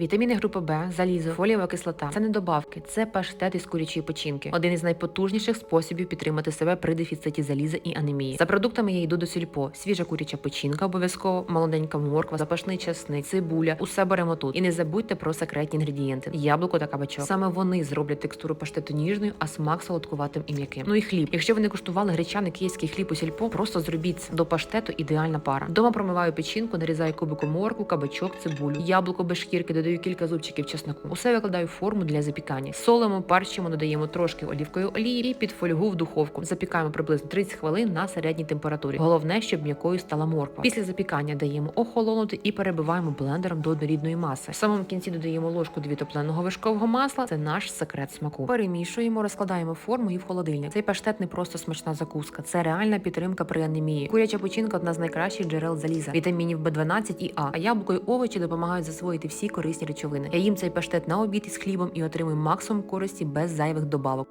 Вітаміни групи Б, залізо, фолієва кислота це не добавки, це паштет із курячої печінки. Один із найпотужніших способів підтримати себе при дефіциті заліза і анемії. За продуктами я йду до сільпо. Свіжа куряча печінка, обов'язково молоденька морква, запашний часник, цибуля. Усе беремо тут. І не забудьте про секретні інгредієнти: яблуко та кабачок. Саме вони зроблять текстуру паштету ніжною, а смак солодкуватим і м'яким. Ну і хліб. Якщо ви не куштували гречаний київський хліб у сільпо, просто зробіть це. до паштету ідеальна пара. Дома промиваю печінку, нарізаю кубиком моркву, кабачок, цибулю, яблуко без шкірки, додаю кілька зубчиків чесноку. Усе викладаю в форму для запікання. Солимо, парчимо, додаємо трошки олівкової олії і під фольгу в духовку. Запікаємо приблизно 30 хвилин на середній температурі. Головне, щоб м'якою стала морква. Після запікання даємо охолонути і перебиваємо блендером до однорідної маси. В самому кінці додаємо ложку дві топленого вишкового масла. Це наш секрет смаку. Перемішуємо, розкладаємо форму і в холодильник. Цей паштет не просто смачна закуска, це реальна підтримка при анемії. Куряча печінка одна з найкращих джерел заліза, вітамінів Б12 і А. А яблуко й овочі допомагають засвоїти всі корисні речовини. Я їм цей паштет на обід із хлібом і отримую максимум користі без зайвих добавок.